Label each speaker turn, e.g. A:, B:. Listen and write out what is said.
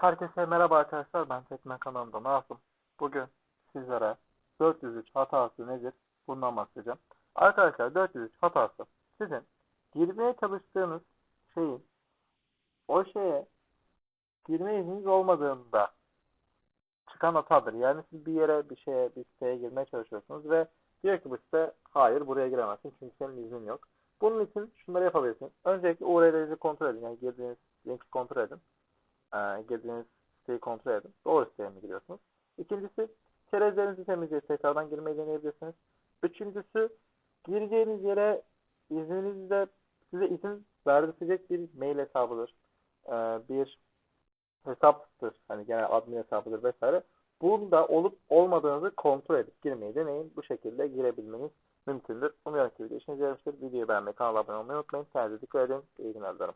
A: Herkese merhaba arkadaşlar. Ben Tekmen kanalında Nazım. Bugün sizlere 403 hatası nedir? Bundan bahsedeceğim. Arkadaşlar 403 hatası sizin girmeye çalıştığınız şeyin o şeye girme izniniz olmadığında çıkan hatadır. Yani siz bir yere, bir şeye, bir siteye girmeye çalışıyorsunuz ve diyor ki bu site hayır buraya giremezsin çünkü senin iznin yok. Bunun için şunları yapabilirsiniz. Öncelikle URL'inizi kontrol edin. Yani girdiğiniz linki kontrol edin e, girdiğiniz siteyi kontrol edin. Doğru siteye mi giriyorsunuz? İkincisi, çerezlerinizi temizleyip tekrardan girmeyi deneyebilirsiniz. Üçüncüsü, gireceğiniz yere izninizle size izin verdirecek bir mail hesabıdır. E, bir hesaptır. Hani genel admin hesabıdır vesaire. Bunda olup olmadığınızı kontrol edip girmeyi deneyin. Bu şekilde girebilmeniz mümkündür. Umuyorum ki video işinize yaramıştır. Videoyu beğenmeyi, kanala abone olmayı unutmayın. Kendinize dikkat edin. İyi günler dilerim.